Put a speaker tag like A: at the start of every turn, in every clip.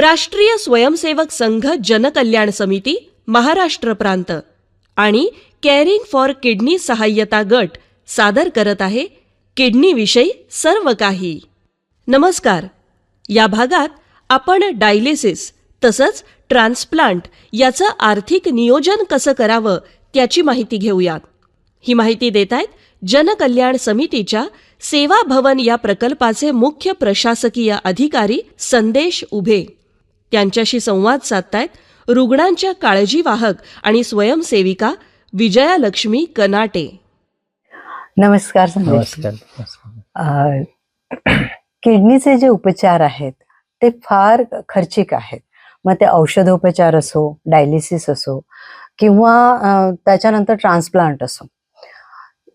A: राष्ट्रीय स्वयंसेवक संघ जनकल्याण समिती महाराष्ट्र प्रांत आणि केअरिंग फॉर किडनी सहाय्यता गट सादर करत आहे किडनीविषयी सर्व काही. नमस्कार. या भागात आपण डायलिसिस तसंच ट्रान्सप्लांट याचं आर्थिक नियोजन कसं करावं त्याची माहिती घेऊयात. ही माहिती देत आहेत जनकल्याण समितीच्या सेवा भवन या प्रकल्पाचे मुख्य प्रशासकीय अधिकारी संदेश उभे. त्यांच्याशी संवाद साधतायत रुग्णांच्या काळजीवाहक आणि स्वयंसेविका विजयालक्ष्मी कनाटे.
B: नमस्कार किडनीचे जे उपचार आहेत ते फार खर्चिक आहेत. मग ते औषधोपचार असो डायलिसिस असो किंवा त्याच्यानंतर ट्रान्सप्लांट असो.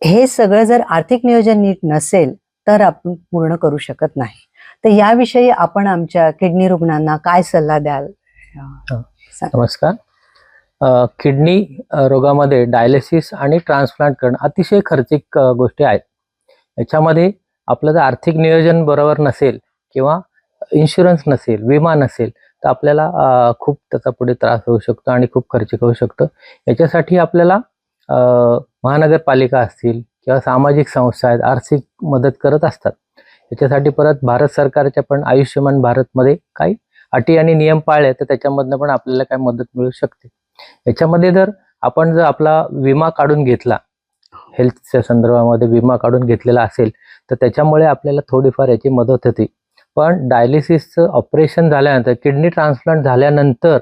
B: हे सगळं जर आर्थिक नियोजन नीट नसेल तर आपण पूर्ण करू शकत नाही. तर याविषयी आपण आमच्या किडनी रुग्णांना काय सल्ला द्याल.
C: नमस्कार. किडनी रोगामध्ये डायलिसिस आणि ट्रान्सप्लांट करणं अतिशय खर्चिक गोष्टी आहेत. याच्यामध्ये आपलं जर आर्थिक नियोजन बरोबर नसेल किंवा इन्शुरन्स नसेल विमा नसेल तर आपल्याला खूप त्याचा पुढे त्रास होऊ शकतो आणि खूप खर्चिक होऊ शकतं. याच्यासाठी आपल्याला महानगरपालिका असतील किंवा सामाजिक संस्था आहेत आर्थिक मदत करत असतात. याच्यासाठी परत भारत सरकारच्या पण आयुष्यमान भारतमध्ये काही अटी आणि नियम पाळले तर त्याच्यामधनं पण आपल्याला काय मदत मिळू शकते याच्यामध्ये जर आपण जर आपला विमा काढून घेतला हेल्थच्या संदर्भामध्ये विमा काढून घेतलेला असेल तर त्याच्यामुळे आपल्याला थोडीफार याची मदत होते पण डायलिसिसचं ऑपरेशन झाल्यानंतर किडनी ट्रान्सप्लांट झाल्यानंतर.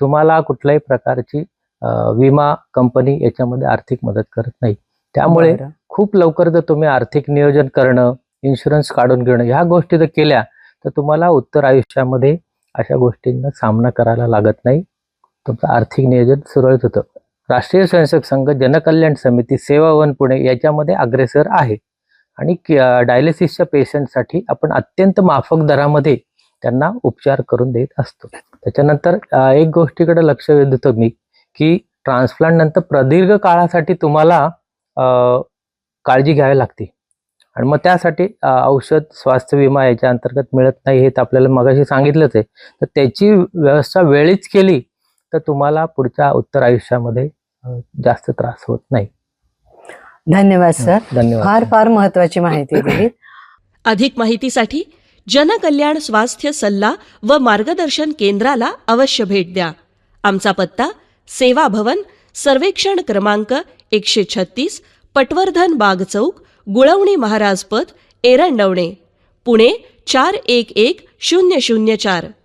C: तुम्हाला कुठल्याही प्रकारची विमा कंपनी याच्यामध्ये आर्थिक मदत करत नाही त्यामुळे. खूप लवकर जर तुम्ही आर्थिक नियोजन करणं इन्शुरन्स काढून घेणं. ह्या गोष्टी जर केल्या तर तुम्हाला उत्तर आयुष्यामध्ये अशा गोष्टींना सामना करायला लागत नाही. तुमचं आर्थिक नियोजन सुरळीत होतं. राष्ट्रीय स्वयंसेवक संघ जनकल्याण समिती सेवा वन पुणे याच्यामध्ये अग्रेसर आहे. आणि डायलिसिसच्या पेशंटसाठी आपण अत्यंत माफक दरामध्ये त्यांना उपचार करून देत असतो. त्याच्यानंतर एक गोष्टीकडे लक्ष देतो मी की ट्रान्सप्लांट नंतर प्रदीर्घ काळासाठी तुम्हाला काळजी घ्यावी लागते. आणि मग त्यासाठी औषध स्वास्थ्य विमा याच्या अंतर्गत मिळत नाही हे तर आपल्याला मगाशी सांगितलंच आहे. तर त्याची व्यवस्था वेळीच केली तर तुम्हाला पुढच्या उत्तर आयुष्यामध्ये जास्त त्रास होत नाही.
B: धन्यवाद सर.
C: धन्यवाद.
B: फार फार महत्वाची माहिती दिली.
A: अधिक माहितीसाठी जनकल्याण स्वास्थ्य सल्ला व मार्गदर्शन केंद्राला अवश्य भेट द्या. आमचा पत्ता सेवा भवन सर्वेक्षण क्रमांक एकशे छत्तीस पटवर्धन बाग चौक गुळवणी महाराजपद एरंडवणे. पुणे चार एक एक शून्य शून्य चार.